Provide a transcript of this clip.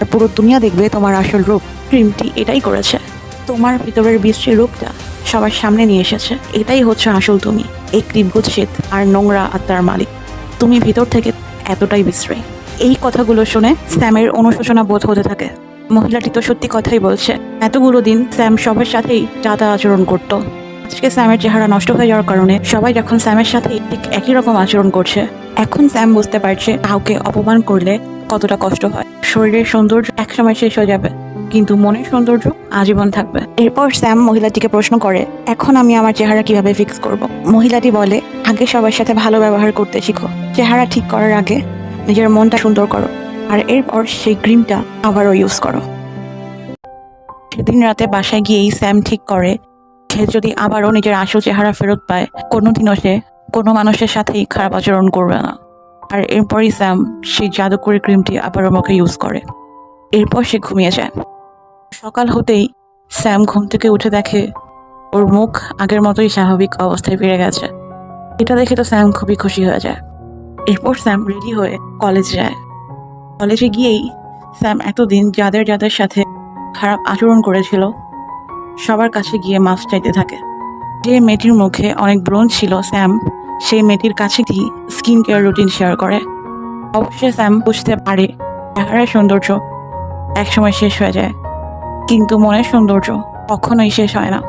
আর পুরো দুনিয়া দেখবে তোমার আসল রূপ। ক্রিমটি এটাই করেছে। তোমার ভিতরের বিশ্রী রূপটা সবার সামনে নিয়ে এসেছে। এটাই হচ্ছে আসল তুমি এই ক্রিম কুৎসিত আর নোংরা আত্মার মালিক। তুমি ভিতর থেকে এতটাই বিশ্রী। এই কথাগুলো শুনে স্যামের অনুশোচনা বোধ হতে থাকে। মহিলাটি তো সত্যি কথাই বলছে এতগুলো দিন স্যাম সবার সাথেই যাতা আচরণ করত। আজকে স্যামের চেহারা নষ্ট হয়ে যাওয়ার কারণে সবাই যখন স্যামের সাথে ঠিক একই রকম আচরণ করছে। এখন স্যাম বুঝতে পারছে কাউকে অপমান করলে কতটা কষ্ট হয়। শরীরের সৌন্দর্য একসময় শেষ হয়ে যাবে, কিন্তু মনের সৌন্দর্য আজীবন থাকবে। এরপর স্যাম মহিলাটিকে প্রশ্ন করে, এখন আমি আমার চেহারা কীভাবে ফিক্স করব? মহিলাটি বলে, আগে সবার সাথে ভালো ব্যবহার করতে শিখো। চেহারা ঠিক করার আগে নিজের মনটা সুন্দর করো, আর এরপর সেই ক্রিমটা আবারও ইউজ করো। সেদিন রাতে বাসায় গিয়েই স্যাম ঠিক করে, সে যদি আবারও নিজের আসল চেহারা ফেরত পায়, কোনোদিনও সে কোনো মানুষের সাথেই খারাপ আচরণ করবে না। আর এরপরই স্যাম সেই জাদুকরি ক্রিমটি আবারও মুখে ইউজ করে। এরপর সে ঘুমিয়ে যায়। সকাল হতেই স্যাম ঘুম থেকে উঠে দেখে ওর মুখ আগের মতোই স্বাভাবিক অবস্থায় ফিরে গেছে। এটা দেখে তো স্যাম খুবই খুশি হয়ে যায়। এরপর স্যাম রেডি হয়ে কলেজ যায়। কলেজে গিয়েই স্যাম এতদিন যাদের যাদের সাথে খারাপ আচরণ করেছিল, সবার কাছে গিয়ে মাফ চাইতে থাকে। যে মেয়েটির মুখে অনেক ব্রণ ছিল স্যাম সেই মেয়েটির কাছে স্কিন কেয়ার রুটিন শেয়ার করে। অবশ্যই স্যাম বুঝতে পারে চেহারার সৌন্দর্য। একসময় শেষ হয়ে যায়, কিন্তু মনের সৌন্দর্য কখনোই শেষ হয় না।